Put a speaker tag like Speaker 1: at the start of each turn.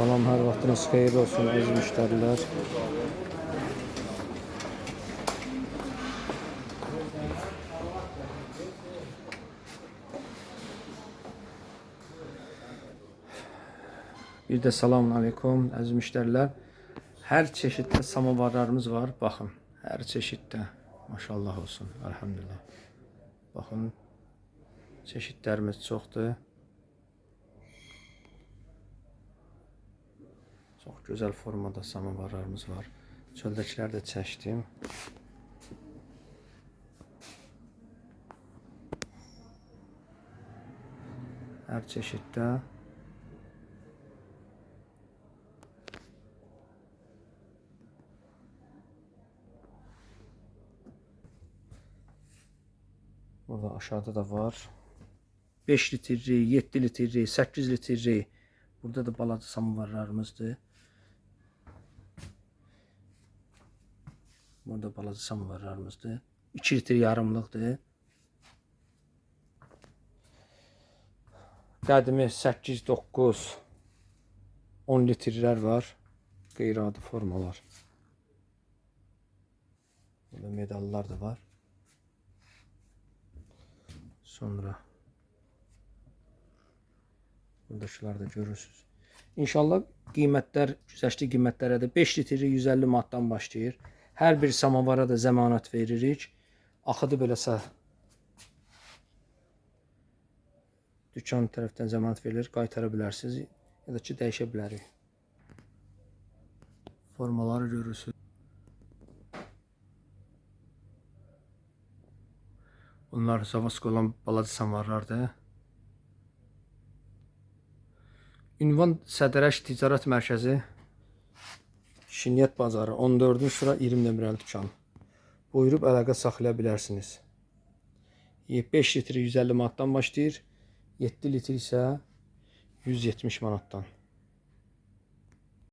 Speaker 1: Salam, hər vaxtınız xeyir olsun əziz müştərilər. Bir də selamun aleykum əziz müştərilər. Hər çeşiddə samavarlarımız var. Baxın, hər çeşiddə. Maşallah olsun. Elhamdülillah. Baxın, çeşidlərimiz çoxdur. Çox gözəl formada samavarlarımız var. Çöldəkiləri də çəkdim. Hər çeşiddə. Burada aşağıda da var. 5 litrlik, 7 litrlik, 8 litrlik. Burada da balaca samovarlarımızdır. Burada balaca samovarlarımızdır. 2 litre yarımlıqdır. Qədimi 8, 9, 10 litrlər var. Qeyri-adi formalar. Burada medallar da var. Sonra buradakıları da görürsünüz. İnşallah qiymətlər, güzəştli qiymətlərə də 5 litri 150 manatdan başlayır. Hər bir samavara da zəmanət veririk. Axıdı beləsə dükan tərəfdən zəmanət verilir, qaytara bilərsiniz ya da ki dəyişə bilərik. Formaları görürsünüz. Bunlar Zavask olan balaca samarlardır. Ünvan Sədərəş Ticarət Mərkəzi Şinyət Bazarı 14-cü sıra 20 nömrəli dükan. Buyurub əlaqə saxlaya bilərsiniz. 5 litri 150 manatdan başlayır. 7 litr isə 170 manatdan.